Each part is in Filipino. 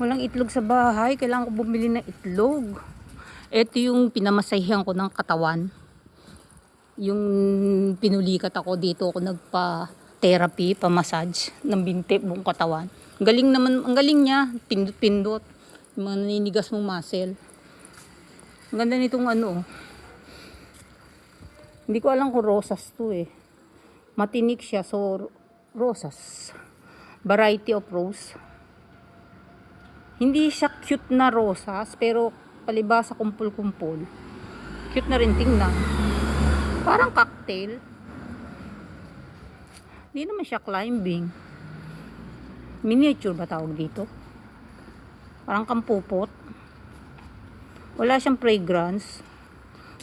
Walang itlog sa bahay. Kailangan ko bumili ng itlog. Ito yung pinamasahihan ko ng katawan. Yung pinulikat ako dito ako nagpa-therapy, pa-massage ng binti buong katawan. Galing naman, ang galing niya. Pindot-pindot. Yung mga naninigas mong muscle. Ang ganda nitong ano. oh. Hindi ko alam kung rosas to eh. Matinik siya, so rosas. Variety of rose. Hindi siya cute na rosas, pero palibasa kumpul-kumpul. Cute na rin tingnan. Parang cocktail. Hindi naman siya climbing. Miniature ba tawag dito? Parang kampupot. Wala siyang fragrance.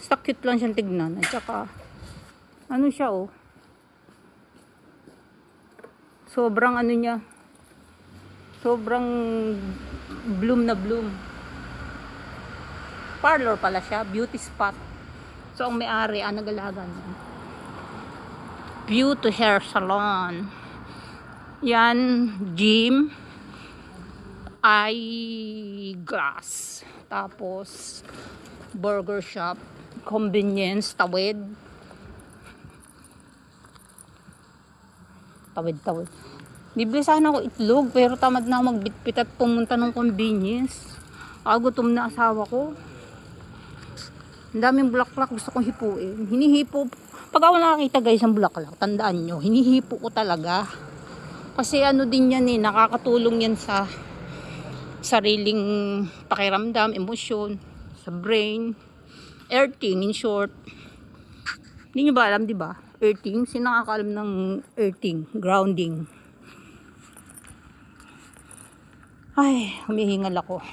Basta cute lang siyang tignan. At saka, ano siya oh. Sobrang ano niya. Sobrang bloom na bloom. Parlor pala siya. Beauty spot. So, ang may-ari, ang nag-alaga niya. Beauty hair salon. Yan, gym. Eyeglass. Tapos, burger shop. Convenience, tawid. Tawid-tawid. Bibili sana ako itlog, pero tamad na ako magbitbit at pumunta ng convenience. Kagutom na asawa ko. Ang daming bulaklak gusto kong hipuin. Hinihipo. Pag ako nakakita guys ng bulaklak, tandaan nyo, hinihipo ko talaga. Kasi ano din yan eh, nakakatulong yan sa sariling pakiramdam, emosyon, sa brain, earthing in short. Hindi nyo ba alam, di ba? Earthing, sino nakakaalam ng earthing, grounding. Ay, humihingal ako.